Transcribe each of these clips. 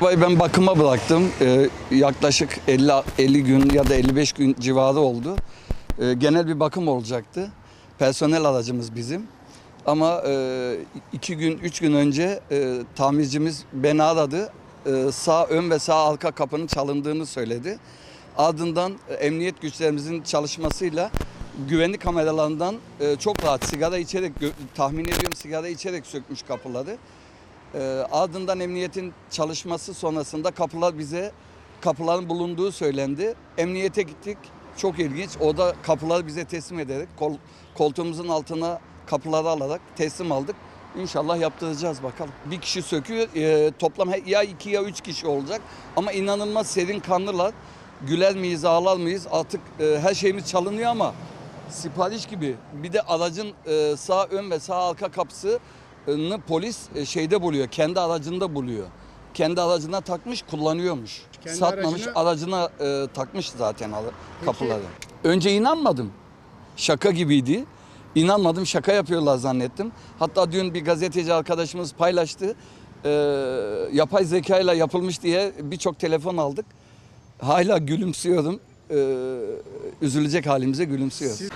Arabayı ben bakıma bıraktım. Ee, yaklaşık 50 50 gün ya da 55 gün civarı oldu. Ee, genel bir bakım olacaktı. Personel aracımız bizim. Ama e, iki gün, üç gün önce e, tamircimiz beni aradı. E, sağ ön ve sağ arka kapının çalındığını söyledi. Ardından e, emniyet güçlerimizin çalışmasıyla güvenlik kameralarından e, çok rahat sigara içerek, tahmin ediyorum sigara içerek sökmüş kapıları. E, ardından emniyetin çalışması sonrasında kapılar bize kapıların bulunduğu söylendi. Emniyete gittik. Çok ilginç. Orada kapıları bize teslim ederek kol, koltuğumuzun altına kapıları alarak teslim aldık. İnşallah yaptıracağız bakalım. Bir kişi söküyor. e, toplam ya iki ya üç kişi olacak. Ama inanılmaz serin kanlılar. Güler miyiz, ağlar mıyız? Artık e, her şeyimiz çalınıyor ama sipariş gibi. Bir de aracın e, sağ ön ve sağ arka kapısını polis e, şeyde buluyor. Kendi aracında buluyor. Kendi aracına takmış, kullanıyormuş. Kendi Satmamış, aracına- aracına e, takmış zaten al- kapıları. Önce inanmadım. Şaka gibiydi. İnanmadım, şaka yapıyorlar zannettim. Hatta dün bir gazeteci arkadaşımız paylaştı. E, yapay zeka ile yapılmış diye birçok telefon aldık. Hala gülümsüyorum. E, üzülecek halimize gülümsüyoruz. Siz-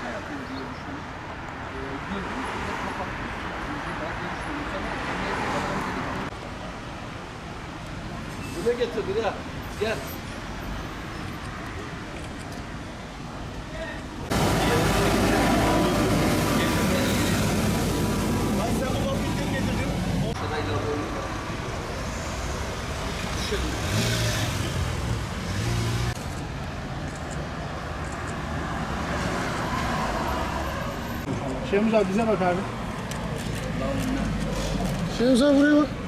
Buraya getir buraya. Gel. Şemuz abi bize bak abi. Şemuz abi buraya bak.